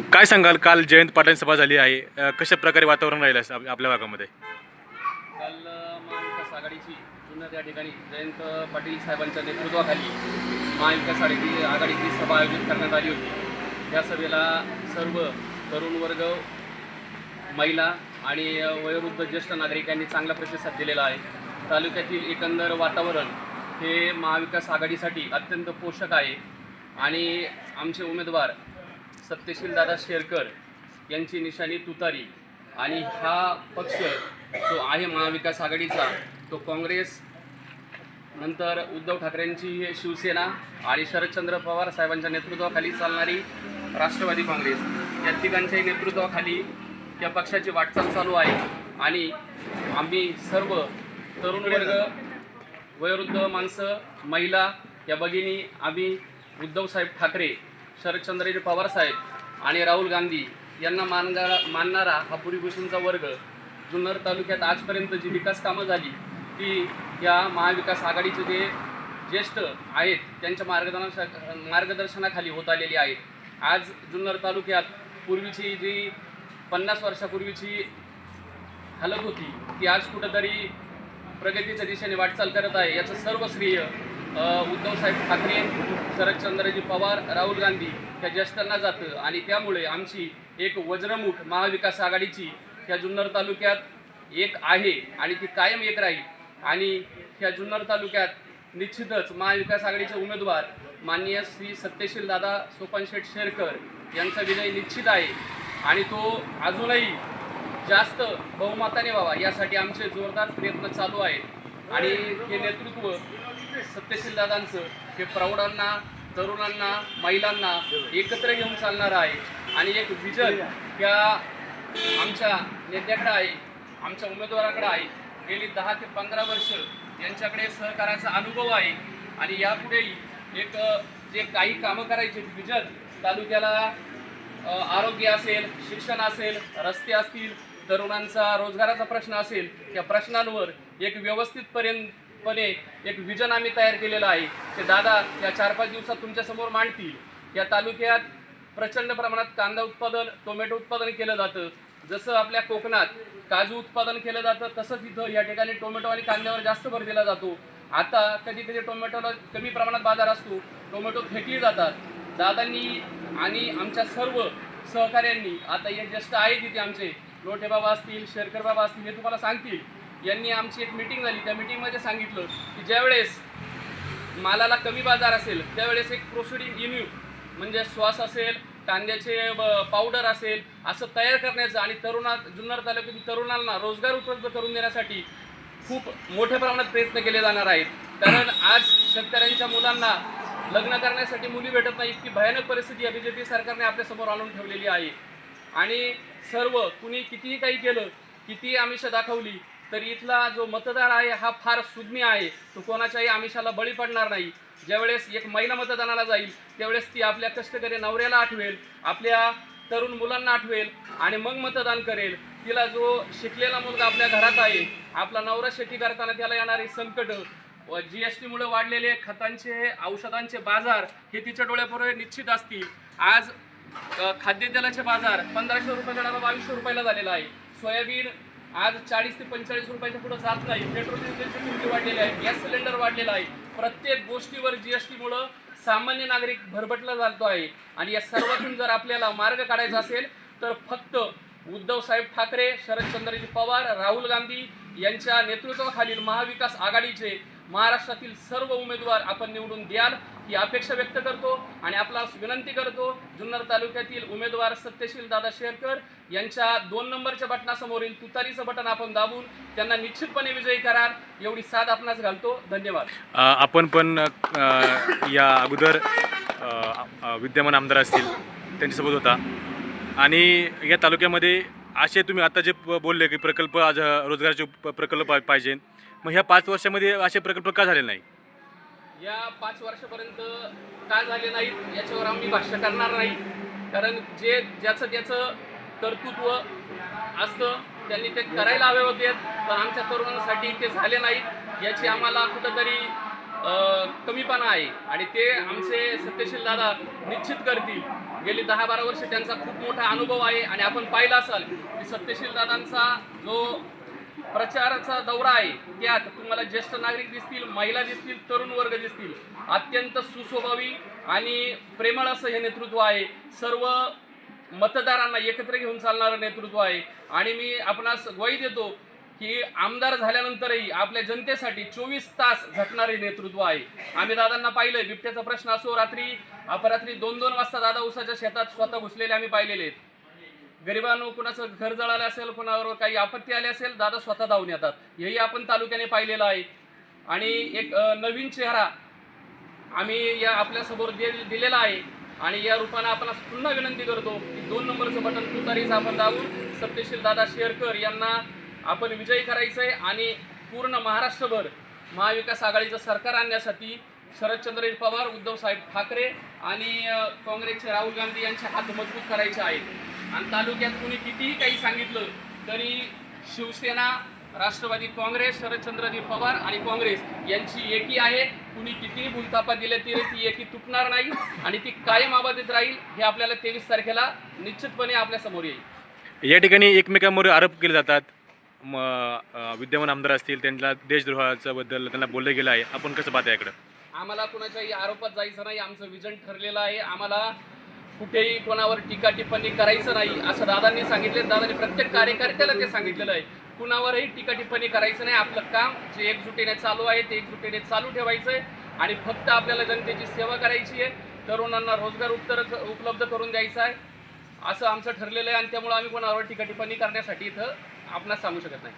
काय सांगाल? काल जयंत पाटील सभा झाली आहे. अ, कशा प्रकारे वातावरण राहिलं असं आप- आपल्या भागामध्ये? काल अ, महाविकास आघाडीची जुन्नर या ठिकाणी जयंत पाटील साहेबांच्या नेतृत्वाखाली महाविकास आघाडी आघाडीची सभा आयोजित करण्यात आली होती. त्या सभेला सर्व तरुण वर्ग महिला आणि अ, वयोवृद्ध ज्येष्ठ नागरिकांनी चांगला प्रतिसाद दिलेला आहे. तालुक्यातील एकंदर वातावरण हे महाविकास आघाडीसाठी अत्यंत पोषक आहे. आणि आमचे उमेदवार सत्यशील दादा शेरकर यांची निशाणी तुतारी. आणि हा पक्ष जो आहे महाविकास आघाडीचा तो काँग्रेस नंतर उद्धव ठाकरेंची शिवसेना आणि शरदचंद्र पवार साहेबांच्या नेतृत्वाखाली चालणारी राष्ट्रवादी काँग्रेस. या तिघांच्याही नेतृत्वाखाली या पक्षाची वाटचाल चालू आहे. आणि आम्ही सर्व तरुण वर्ग वयोवृद्ध माणसं महिला या भगिनी आम्ही उद्धवसाहेब ठाकरे शरदचंद्रजी पवार साहेब आणि राहुल गांधी यांना मानणारा मानणारा हा पूर्वीपासूनचा वर्ग जुन्नर तालुक्यात आजपर्यंत जी विकास कामं झाली ती या महाविकास आघाडीचे जे ज्येष्ठ आहेत त्यांच्या मार्गदर्शना मार्गदर्शनाखाली होत आलेली आहेत. आज जुन्नर तालुक्यात पूर्वीची जी पन्नास वर्षापूर्वीची हालत होती ती आज कुठंतरी प्रगतीच्या दिशेने वाटचाल करत आहे याचं सर्व श्रेय उद्धवसाहेब ठाकरे शरदचंद्रजी पवार राहुल गांधी त्या ज्येष्ठांना जातं. आणि त्यामुळे आमची एक वज्रमुख महाविकास आघाडीची ह्या जुन्नर तालुक्यात एक आहे आणि ती कायम एक राहील. आणि ह्या जुन्नर तालुक्यात निश्चितच महाविकास आघाडीचे उमेदवार माननीय श्री सत्यशील दादा सोपानशेठ शेरकर यांचा विजय निश्चित आहे. आणि तो अजूनही जास्त बहुमताने व्हावा यासाठी आमचे जोरदार प्रयत्न चालू आहेत. आणि हे नेतृत्व सत्यशील दादांचं हे प्रौढांना तरुणांना महिलांना एकत्र घेऊन चालणार आहे. आणि एक विजन या आमच्या नेत्याकडे आहे आमच्या उमेदवाराकडे आहे. गेली दहा ते पंधरा वर्ष यांच्याकडे सहकाराचा अनुभव आहे. आणि यापुढेही एक जे काही कामं करायचे विजन तालुक्याला आरोग्य असेल शिक्षण असेल रस्ते असतील तरुणांचा रोजगाराचा प्रश्न असेल त्या प्रश्नांवर एक व्यवस्थितपर्यंत व्यवस्थितपर्यंतपणे एक विजन आम्ही तयार केलेलं आहे. ते दादा या चार पाच दिवसात तुमच्यासमोर मांडतील. या तालुक्यात प्रचंड प्रमाणात कांदा उत्पादन टोमॅटो उत्पादन केलं जातं. जसं आपल्या कोकणात काजू उत्पादन केलं जातं तसंच इथं या ठिकाणी टोमॅटो आणि कांद्यावर जास्त भर दिला जातो. आता कधी कधी टोमॅटोला कमी प्रमाणात बाजार असतो. टोमॅटो फेकली जातात. दादांनी आणि आमच्या सर्व सहकाऱ्यांनी आता हे ज्येष्ठ आहेत तिथे आमचे लोटे बाबा असतील शेरकर बाबा असतील हे तुम्हाला सांगतील यांनी आमची एक मीटिंग झाली. त्या मिटिंगमध्ये सांगितलं की ज्यावेळेस मालाला कमी बाजार असेल त्यावेळेस एक प्रोसिडिंग इन्यू म्हणजे श्वास असेल कांद्याचे पावडर असेल असं तयार करण्याचं आणि तरुणात जुन्नर तालुक्यातील तरुणांना रोजगार उपलब्ध करून देण्यासाठी खूप मोठ्या प्रमाणात प्रयत्न केले जाणार आहेत. कारण आज शेतकऱ्यांच्या मुलांना लग्न करण्यासाठी मुली भेटत नाही इतकी भयानक परिस्थिती बी जे पी सरकारने आपल्यासमोर आणून ठेवलेली आहे. आणि सर्व कुणी कितीही काही केलं कितीही आमिष दाखवली तर इथला जो मतदार आहे हा फार सुज्ञ आहे. तो कोणाच्याही आमिषाला बळी पडणार नाही. ज्यावेळेस एक महिला मतदानाला जाईल त्यावेळेस ती आपल्या कष्टकरी नवऱ्याला आठवेल आपल्या तरुण मुलांना आठवेल आणि मग मतदान करेल. तिला जो शिकलेला मुलगा आपल्या घरात आहे आपला नवरा शेती करताना त्याला येणारी संकट व जी एस टीमुळे वाढलेले खतांचे औषधांचे बाजार हे तिच्या डोळ्यापुढे निश्चित असतील. आज खाद्यतेलाचे बाजार पंधराशे रुपये डबा बावीसशे रुपयाला झालेला आहे. सोयाबीन आज चाळीस ते पंचेचाळीस रुपयाच्या पुढे जात नाही. पेट्रोल डिझेलची किमती वाढलेली आहे. गॅस सिलेंडर वाढलेला आहे. प्रत्येक गोष्टीवर जी एस टीमुळं सामान्य नागरिक भरभटला जातो आहे. आणि या सर्वातून जर आपल्याला मार्ग काढायचा असेल तर फक्त उद्धव साहेब ठाकरे शरदचंद्रजी पवार राहुल गांधी यांच्या नेतृत्वाखालील महाविकास आघाडीचे महाराष्ट्रातील सर्व उमेदवार आपण निवडून द्याल. ही अपेक्षा व्यक्त करतो आणि आपला विनंती करतो जुन्नर तालुक्यातील उमेदवार सत्यशील दादा शेरकर यांच्या दोन नंबरच्या बटनासमोरील तुतारीचं बटन आपण दाबून त्यांना निश्चितपणे विजयी करार. एवढी साथ आपणास घालतो. धन्यवाद. आपण पण या अगोदर विद्यमान आमदार असतील त्यांच्यासोबत होता. आणि या तालुक्यामध्ये असे तुम्ही आता जे बोलले की प्रकल्प आज रोजगाराचे प्रकल्प पाहिजे. मग ह्या पाच वर्षामध्ये असे प्रकल्प का झाले नाही? या पाच वर्षापर्यंत का झाले नाहीत याच्यावर आम्ही भाष्य करणार नाही. कारण जे ज्याचं त्याचं कर्तृत्व असतं त्यांनी ते करायला हवे होते पण आमच्या तरुणांसाठी ते झाले नाहीत. याची आम्हाला कुठंतरी कमीपणा आहे. आणि ते आमचे सत्यशील दादा निश्चित करतील. गेली दहा बारा वर्ष त्यांचा खूप मोठा अनुभव आहे. आणि आपण पाहिला असाल की सत्यशील दादांचा जो प्रचाराचा दौरा आहे. त्यात तुम्हाला ज्येष्ठ नागरिक दिसतील महिला दिसतील तरुण वर्ग दिसतील. अत्यंत सुस्वभावी आणि प्रेमळ असं हे नेतृत्व आहे. सर्व मतदारांना एकत्र घेऊन चालणारं नेतृत्व आहे. आणि मी आपणास ग्वाही देतो की आमदार झाल्यानंतरही आपल्या जनतेसाठी चोवीस तास झटणारे नेतृत्व आहे. आम्ही दादांना पाहिलंय बिबट्याचा प्रश्न असो रात्री अपरात्री दोन दोन वाजता दादा उसाच्या शेतात स्वतः घुसलेले आम्ही पाहिलेले आहेत. गरिबांनो कुणाचं घर जळालं असेल कुणावर काही आपत्ती आली असेल दादा स्वतः धावून येतात. हेही आपण तालुक्याने पाहिलेलं आहे. आणि एक नवीन चेहरा आम्ही या आपल्यासमोर दे दिलेला आहे. आणि या रूपानं आपण पुन्हा विनंती करतो की दोन नंबरचं बटन तुतारीच आपण दाबून सत्यशील दादा शेरकर यांना आपण विजयी करायचं आहे आणि पूर्ण महाराष्ट्रभर महाविकास आघाडीचं सरकार आणण्यासाठी शरदचंद्र पवार उद्धव साहेब ठाकरे आणि काँग्रेसचे राहुल गांधी यांचे हात मजबूत करायचे आहेत. आणि तालुक्यात कुणी कितीही काही सांगितलं तरी शिवसेना राष्ट्रवादी काँग्रेस शरदचंद्रजी पवार आणि काँग्रेस यांची एकी आहे. कुणी कितीही भूलथापा दिल्या तरी ती एकी तुटणार नाही आणि ती कायम आबादित राहील हे आपल्याला तेवीस तारखेला निश्चितपणे आपल्यासमोर येईल. या ठिकाणी एकमेकांवर आरोप केले जातात. म विद्यमान आमदार असतील त्यांना देशद्रोहाचं बद्दल त्यांना बोललं गेलं आहे. आपण कसं पाहता याकडं? आम्हाला कुणाच्याही आरोपात जायचं नाही. आमचं विजन ठरलेलं आहे. आम्हाला कुठेही कोणावर टीका टिप्पणी करायचं नाही असं दादांनी सांगितले. दादांनी प्रत्येक कार्यकर्त्याला ते सांगितलेलं आहे. कुणावरही टीका टिप्पणी करायचं नाही. आपलं काम जे एकजुटीने चालू आहे ते एकजुटीने चालू ठेवायचं आहे. आणि फक्त आपल्याला जनतेची सेवा करायची आहे. तरुणांना रोजगार उत्तर उपलब्ध करून द्यायचा आहे. असं आमचं ठरलेलं आहे. आणि त्यामुळे आम्ही कोणावर टीका टिप्पणी करण्यासाठी इथं आपणास सांगू शकत नाही.